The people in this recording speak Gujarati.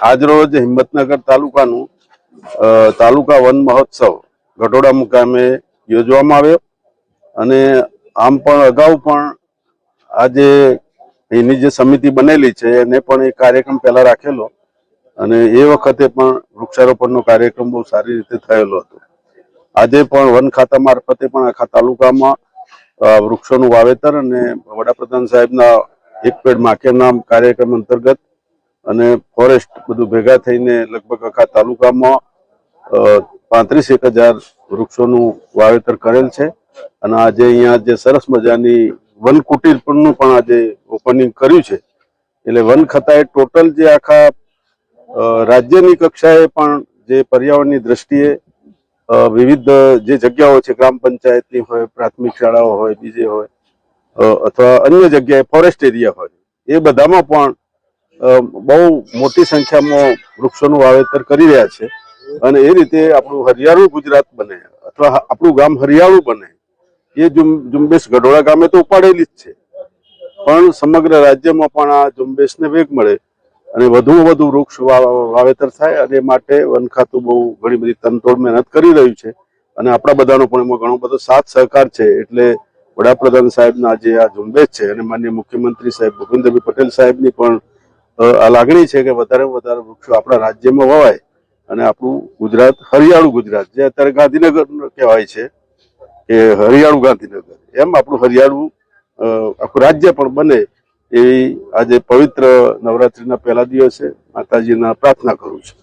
આજરોજ હિંમતનગર તાલુકાનું તાલુકા વન મહોત્સવ ગઢોડા મુકામે યોજવામાં આવ્યો. અને આમ પણ અગાઉ પણ આજે એની જે સમિતિ બનેલી છે, એને પણ એ કાર્યક્રમ પહેલા રાખેલો. અને એ વખતે પણ વૃક્ષારોપણનો કાર્યક્રમ બહુ સારી રીતે થયેલો હતો. આજે પણ વન ખાતા મારફતે પણ આખા તાલુકામાં વૃક્ષોનું વાવેતર અને વડાપ્રધાન સાહેબના એક પેડ માખેના કાર્યક્રમ અંતર્ગત અને ફોરેસ્ટ બધું ભેગા થઈને લગભગ આખા તાલુકામાં પાંત્રીસ એક હજાર વૃક્ષોનું વાવેતર કરેલ છે. અને આજે અહીંયા જે સરસ મજાની વન કુટીર પણનું પણ આજે ઓપનિંગ કર્યું છે. એટલે વન ખાતાએ ટોટલ જે આખા રાજ્યની કક્ષાએ પણ જે પર્યાવરણની દ્રષ્ટિએ વિવિધ જે જગ્યાઓ છે, ગ્રામ પંચાયતની હોય, પ્રાથમિક શાળાઓ હોય બીજે હોય અથવા અન્ય જગ્યાએ, ફોરેસ્ટ એરિયા હોય, એ બધામાં પણ બહુ મોટી સંખ્યામાં વૃક્ષોનું વાવેતર કરી રહ્યા છે. અને એ રીતે આપણું હરિયાળું ગુજરાત બને, અથવા આપણું ગામ હરિયાળું બને, એ ઝુંબેશ ગઢોળા ગામે તો ઉપાડેલી જ છે. પણ સમગ્ર રાજ્યમાં પણ આ ઝુંબેશને વેગ મળે અને વધુમાં વધુ વૃક્ષ વાવેતર થાય અને માટે વન ખાતું બહુ ઘણી બધી તનતોડ મહેનત કરી રહ્યું છે. અને આપણા બધાનો પણ એમાં ઘણો બધો સાથ સહકાર છે. એટલે વડાપ્રધાન સાહેબના જે આ ઝુંબેશ છે અને માન્ય મુખ્યમંત્રી સાહેબ ભૂપેન્દ્રભાઈ પટેલ સાહેબની પણ આ લાગણી છે કે વધારે વધારે વૃક્ષો આપણા રાજ્યમાં વવાય અને આપણું ગુજરાત, હરિયાળું ગુજરાત, જે અત્યારે ગાંધીનગર કહેવાય છે કે હરિયાળું ગાંધીનગર, એમ આપણું હરિયાળું આખું રાજ્ય પણ બને એવી આજે પવિત્ર નવરાત્રીના પહેલા દિવસે માતાજીના પ્રાર્થના કરું છું.